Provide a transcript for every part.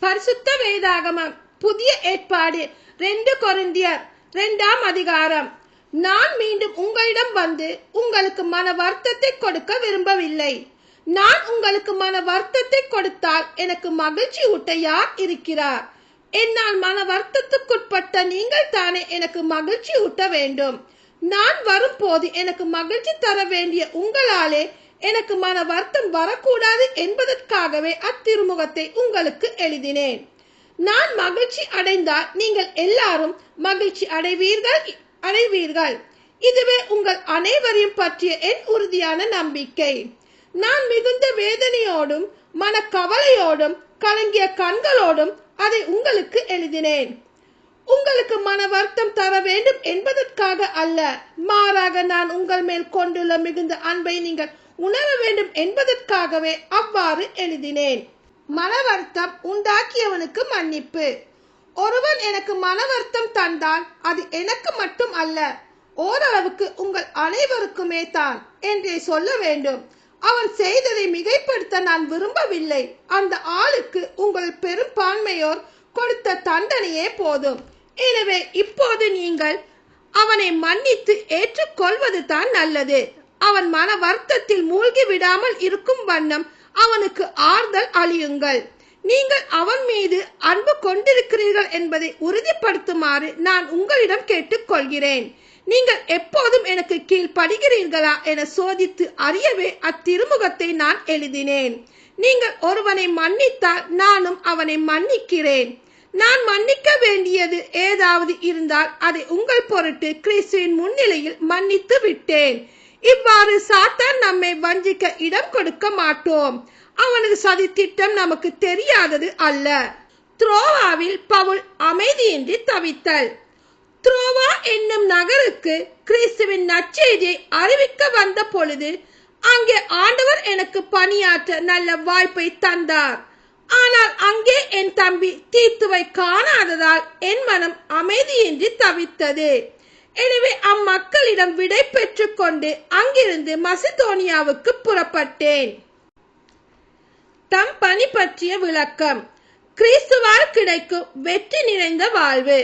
பரிசுத்த வேதாகமம். புதிய ஏற்பாடு. ரெண்டு கொரிந்தியர் ரெண்டாம் அதிகாரம். நான் மீண்டும் உங்களிடம் வந்து உங்களுக்கு மன வருத்தத்தை கொடுக்க விரும்பவில்லை. நான் உங்களுக்கு மன வருத்தத்தை கொடுத்தால் எனக்கு மகிழ்ச்சி ஊட்ட யார் இருக்கிறார்? என்னால் மன வருத்தத்துக்குட்பட்ட நீங்கள் தானே எனக்கு மகிழ்ச்சி ஊட்ட வேண்டும். நான் வரும்போது எனக்கு மகிழ்ச்சி தர வேண்டிய உங்களாலே எனக்கு மன வருத்தம் வரக்கூடாது என்பதற்காகவே அத்திருமுகத்தை உங்களுக்கு எழுதினேன். நான் மகிழ்ச்சி அடைந்தால் நீங்கள் எல்லாரும் மகிழ்ச்சி அடைவீர்கள் அடைவீர்கள். இதுவே உங்கள் அனைவரையும் பற்றிய என் உறுதியான நம்பிக்கை. நான் மிகுந்த வேதனையோடும் மன கவலையோடும் கலங்கிய கண்களோடும் அதை உங்களுக்கு எழுதினேன். உங்களுக்கு மன வருத்தம் தர வேண்டும் என்பதற்காக அல்ல மாறாக நான் உங்கள் மேல் கொண்டுள்ள மிகுந்த அன்பை நீங்கள் உணர வேண்டும் என்பதற்காகவே அவ்வாறு எழுதினேன். மன வருத்தம் உண்டாக்கியவனுக்கு மன்னிப்பு. ஒருவன் எனக்கு மன வருத்தம் தந்தால் அது எனக்கு மட்டும் அல்ல ஓரளவுக்கு உங்கள் அனைவருக்குமே தான் என்றே சொல்ல வேண்டும். அவன் செய்ததை மிகைப்படுத்த நான் விரும்பவில்லை. அந்த ஆளுக்கு உங்கள் பெரும்பான்மையோர் கொடுத்த தண்டனையே போதும். எனவே இப்போது நீங்கள் அவனை மன்னித்து ஏற்றுக்கொள்வது தான் நல்லது. அவன் மன வருத்தத்தில் மூழ்கி விடாமல் இருக்கும் வண்ணம் அவனுக்கு ஆறுதல் அழியுங்கள் நீங்கள் அவன் மீது அன்பு கொண்டிருக்கிறீர்கள் என்பதை உறுதிப்படுத்துமாறு நான் உங்களிடம் கேட்டுக்கொள்கிறேன். நீங்கள் எப்போதும் எனக்கு கீழ்ப்படுகிறீர்களா என சோதித்து அறியவே அத்திருமுகத்தை நான் எழுதினேன். நீங்கள் ஒருவனை மன்னித்தால் நானும் அவனை மன்னிக்கிறேன். நான் மன்னிக்க வேண்டியது ஏதாவது இருந்தால் அதை உங்கள் பொருட்டு கிறிஸ்துவின் முன்னிலையில் மன்னித்து விட்டேன். இவ்வாறு சாத்தான் நம்மை வஞ்சிக்க இடம் கொடுக்க மாட்டோம். அவனது சதி திட்டம் நமக்கு தெரியாதது அல்ல. த்ரோவாவில் பவுல் அமைதியின்றி தவித்தல். த்ரோவா என்னும் நகருக்கு கிறிஸ்துவின் நற்செய்தியை அறிவிக்க வந்த பொழுது அங்கே ஆண்டவர் எனக்கு பணியாற்ற நல்ல வாய்ப்பை தந்தார். ஆனால் அங்கே என் தம்பி தீத்துவை காணாததால் என் மனம் அமைதியின்றி தவித்தது. எனவே அம்மக்களிடம் விடை பெற்றுக்கொண்டு அங்கிருந்து மசிதோனியாவுக்கு புறப்பட்டேன். தம் பணி பற்றிய விளக்கம். கிறிஸ்துவால் கிடைக்கும் வெற்றி நிறைந்த வாழ்வு.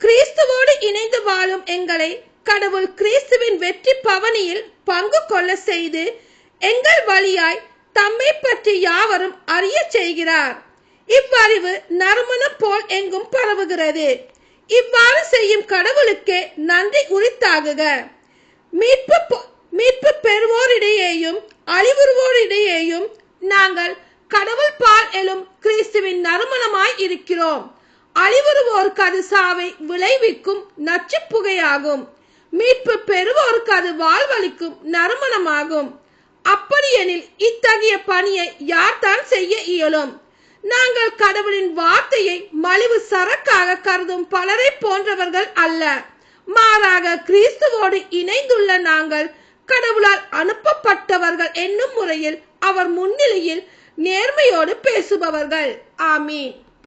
கிறிஸ்துவோடு இணைந்து வாழும் எங்களை கடவுள் கிறிஸ்துவின் வெற்றி பவனியில் பங்கு கொள்ள செய்து எங்கள் வழியாய் தம்மை பற்றி யாவரும் அறிய செய்கிறார். இவ்வறிவு நறுமணம் போல் எங்கும் பரவுகிறது. இவ்வாறு செய்யும் கடவுளுக்கே நன்றி உரித்தாகுக மீட்பு மீட்பு பெறுவோரிடையேயும் அழிவுறுவோரிடையேயும் நாங்கள் கடவுள் பால் எழும் கிறிஸ்துவின் நறுமணமாய் இருக்கிறோம். அழிவுறுவோருக்கு அது சாவை விளைவிக்கும் நச்சு புகையாகும். மீட்பு பெறுவோருக்கு அது வாழ்வளிக்கும் நறுமணமாகும். அப்படியெனில் இத்தகைய பணியை யார்தான் செய்ய இயலும்? நாங்கள் கடவுளின் வார்த்தையை மலிவு சரக்காக கருதும் பலரை போன்றவர்கள் அல்ல. மாறாக கிறிஸ்துவோடு இணைந்துள்ள நாங்கள் கடவுளால் அனுப்பப்பட்டவர்கள் என்னும் முறையில் அவர் முன்னிலையில் நேர்மையோடு பேசுபவர்கள். ஆமீன்.